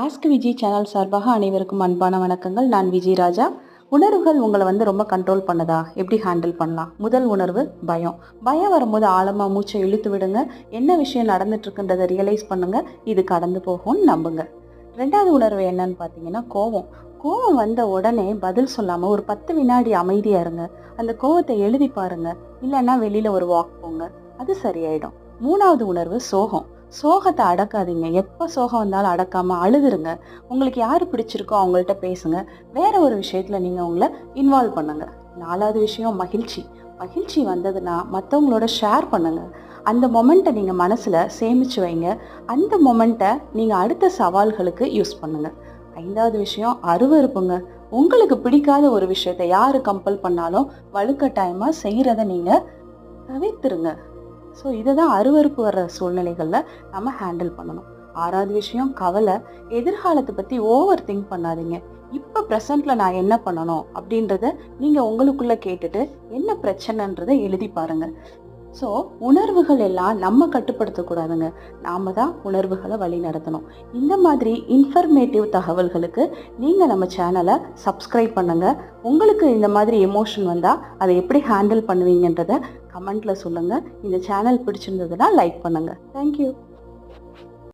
Ask Vijay channel சார்பாக அனைவருக்கும் அன்பான வணக்கங்கள். நான் விஜய் ராஜா. உணர்வுகள் உங்களை வந்து ரொம்ப கண்ட்ரோல் பண்ணுதா? எப்படி ஹேண்டில் பண்ணலாம்? முதல் உணர்வு பயம். பயம் வரும்போது ஆழமாக மூச்சை இழுத்து விடுங்க. என்ன விஷயம் நடந்துட்டுருக்குன்றதை ரியலைஸ் பண்ணுங்கள் இது கடந்து போகும்னு நம்புங்க. ரெண்டாவது உணர்வு என்னன்னு பார்த்தீங்கன்னா கோவம். கோவம் வந்த உடனே பதில் சொல்லாமல் ஒரு பத்து வினாடி அமைதியாக இருங்க. அந்த கோவத்தை எழுதி பாருங்க. இல்லைன்னா வெளியில் ஒரு வாக் போங்க. அது சரியாயிடும். மூணாவது உணர்வு சோகம். சோகத்தை அடக்காதீங்க. எப்போ சோகம் வந்தாலும் அடக்காமல் அழுதுருங்க. உங்களுக்கு யார் பிடிச்சிருக்கோ அவங்கள்ட்ட பேசுங்க. வேற ஒரு விஷயத்தில் நீங்கள் உங்களை இன்வால்வ் பண்ணுங்க. நாலாவது விஷயம் மகிழ்ச்சி. மகிழ்ச்சி வந்ததுன்னா மற்றவங்களோட ஷேர் பண்ணுங்க. அந்த மொமெண்ட்டை நீங்கள் மனசில் சேமித்து வைங்க. அந்த மொமெண்ட்டை நீங்கள் அடுத்த சவால்களுக்கு யூஸ் பண்ணுங்க. ஐந்தாவது விஷயம் அருவருப்புங்க. உங்களுக்கு பிடிக்காத ஒரு விஷயத்தை யார் கம்பல் பண்ணாலும் வலுக்கட்டாயமாக செய்கிறத நீங்கள் தவிர்த்துருங்க. ஸோ இதை தான் அருவருப்பு வர்ற சூழ்நிலைகளில் நம்ம ஹேண்டில் பண்ணணும். ஆறாவது விஷயம் கவலை. எதிர்காலத்தை பற்றி ஓவர் திங்க் பண்ணாதீங்க. இப்போ ப்ரெசண்ட்டில் நான் என்ன பண்ணணும் அப்படின்றத நீங்கள் உங்களுக்குள்ளே கேட்டுட்டு என்ன பிரச்சனைன்றதை எழுதி பாருங்க. ஸோ உணர்வுகள் எல்லாம் நம்ம கட்டுப்படுத்தக்கூடாதுங்க. நாம தான் உணர்வுகளை வழி நடத்தணும். இந்த மாதிரி இன்ஃபர்மேட்டிவ் தகவல்களுக்கு நீங்கள் நம்ம சேனலை சப்ஸ்கிரைப் பண்ணுங்கள் உங்களுக்கு இந்த மாதிரி எமோஷன் வந்தால் அதை எப்படி ஹேண்டில் பண்ணுவீங்கன்றதை கமெண்ட்டில் சொல்லுங்கள் இந்த சேனல் பிடிச்சிருந்ததுன்னா லைக் பண்ணுங்கள் தேங்க்யூ